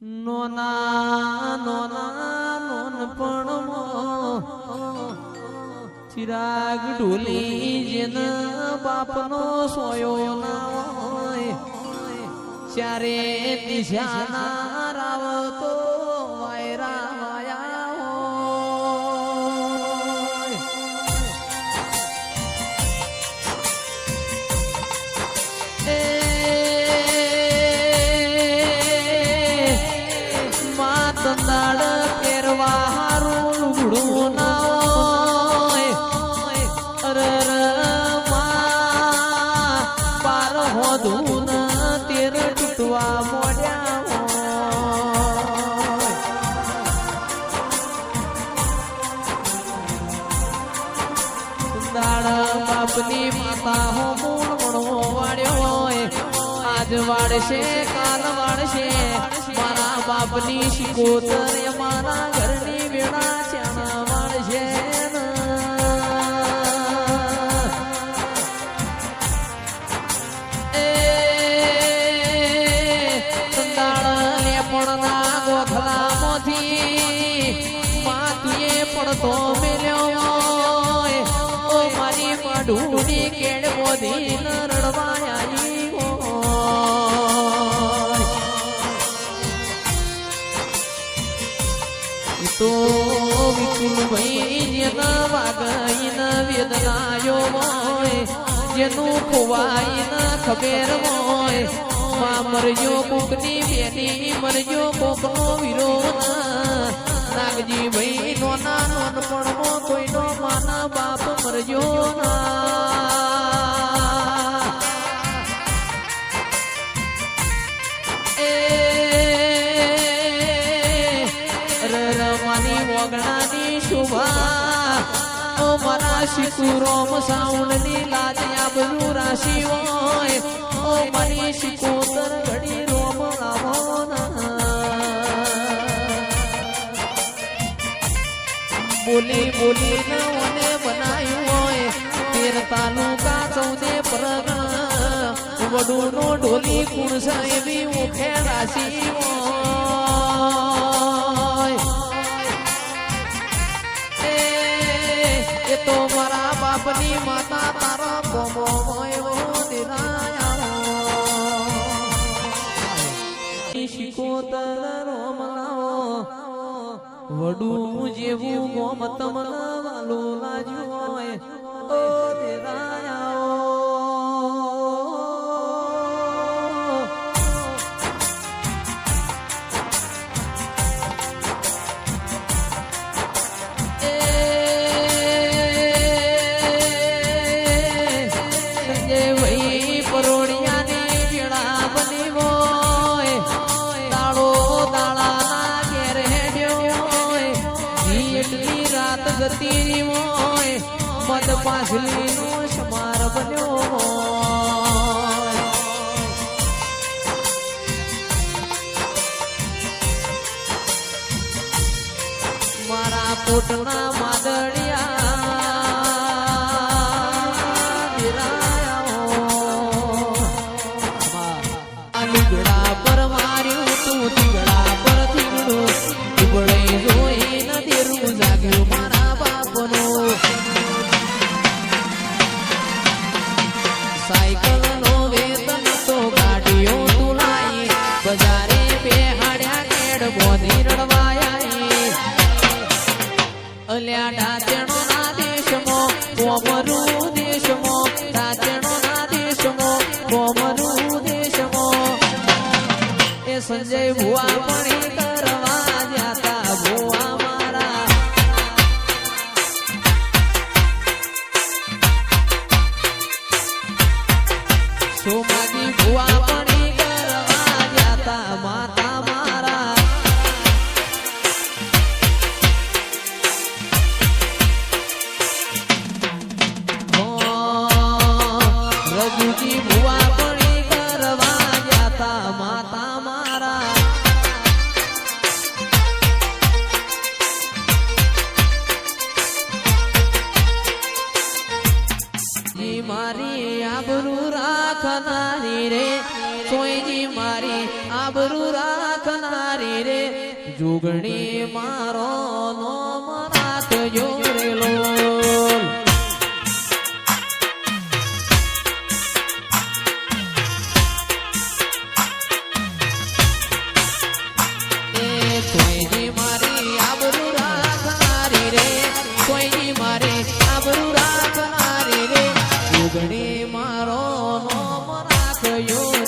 નોના નોના નોનપણમાં ચિરાગ ઢોલી જેન બાપનો સોયો ના હોય ચારે દિશાના બાપની માતા હો મૂળ મણવો વાળ્યો હોય. આજ વાળશે, કાલ વાળશે. મારા બાપની શિકોતર મારા ઘરની વેળા ચાણા વાળશે પણ ના ગોથલામાંથી લેપણના પડતો મેલ્યો કેળ બોધી ન રડવા આવી હોય. ઈ તો વિપુલ ભાઈ જેના વાગઈ ન વેદનાયો હોય. જેનું ખોવાઈ ન ખબેર હોય. માં મરજો કોકની બેની મરજો કોકનો વિરોધ. નાગજી કોઈનો માના બાપ મરજો ના. મારા શિકુરોમ સાઉન્ડની લાજ આબરૂ રાશિ હોય. ઓ મનીષ, કોતર ઘડી રોમ લાવો બોલી બોલી નવને બનાયું હોય. તેર તાલુકા ચૌદે પરગણ વડું નો ઢોલી કુણ સાહેબી મુખે રાશિ હોય. તો મારા બાપની માતા તારો બોમો મોયો દિરાયા શિકોતર રોમલાઓ વડું જેવું ગોમ તમને વાલું લાજ્યું હોય. ઓ દેરાયા એટલી રાત ગતી હોય મત પાછલી નો સમાર બન્યો મારા કોટના માદળિયા સાયકલ નો વેતન તો ગાડીઓ તુલાઈ બજારે બેહાડ્યા કેડ બોધી રડવાયા અલ્યા ડાચણો ના દેશમો કોમરું દેશમો, ડાચણો ના દેશમો કોમરું દેશમો. એ સંજય ભુવા પણ આબરૂ રાખનારી રે સોયજી મારી આબરૂ રાખનારી રે. જુગણી મારો yo.